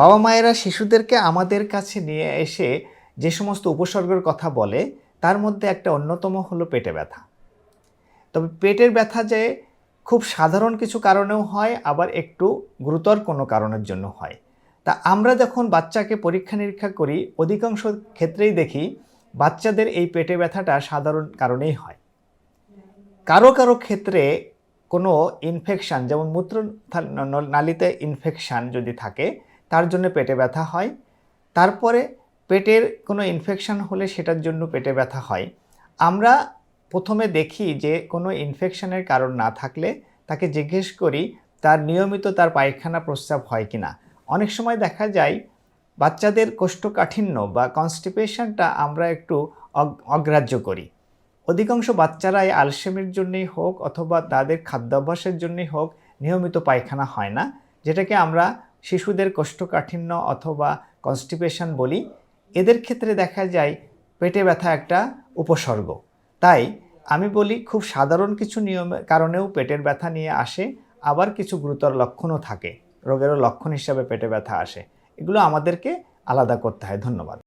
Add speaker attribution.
Speaker 1: বাবা মায়েরা শিশুদেরকে আমাদের কাছে নিয়ে এসে যে সমস্ত উপসর্গের কথা বলে, তার মধ্যে একটা অন্যতম হলো পেটে ব্যথা। তবে পেটের ব্যথা যে খুব সাধারণ কিছু কারণেও হয়, আবার একটু গুরুতর কোনো কারণের জন্য হয়। তা আমরা যখন বাচ্চাকে পরীক্ষা নিরীক্ষা করি, অধিকাংশ ক্ষেত্রেই দেখি বাচ্চাদের এই পেটে ব্যথাটা সাধারণ কারণেই হয়। কারও কারও ক্ষেত্রে কোনো ইনফেকশান যেমন মূত্র নালিতে ইনফেকশান যদি থাকে তার জন্য পেটে ব্যথা হয়। তারপরে পেটের কোনো ইনফেকশান হলে সেটার জন্য পেটে ব্যথা হয়। আমরা প্রথমে দেখি যে কোনো ইনফেকশানের কারণ না থাকলে তাকে জিজ্ঞেস করি, তার নিয়মিত তার পায়খানা প্রস্রাব হয় কি না অনেক সময় দেখা যায়, বাচ্চাদের কোষ্ঠকাঠিন্য বা কনস্টিপেশনটা আমরা একটু অগ্রাহ্য করি। অধিকাংশ বাচ্চারাই আলসেমির জন্যই হোক অথবা তাদের খাদ্যাভ্যাসের জন্যই হোক নিয়মিত পায়খানা হয় না, যেটাকে আমরা শিশুদের কোষ্ঠকাঠিন্য অথবা কনস্টিপেশন বলি, এদের ক্ষেত্রে দেখা যায় পেটে ব্যথা একটা উপসর্গ। তাই আমি বলি খুব সাধারণ কিছু নিয়মের কারণেও পেটের ব্যথা নিয়ে আসে, আবার কিছু গুরুতর লক্ষণও থাকে। রোগেরও লক্ষণ হিসাবে পেটে ব্যথা আসে। এগুলো আমাদেরকে আলাদা করতে হয়। ধন্যবাদ।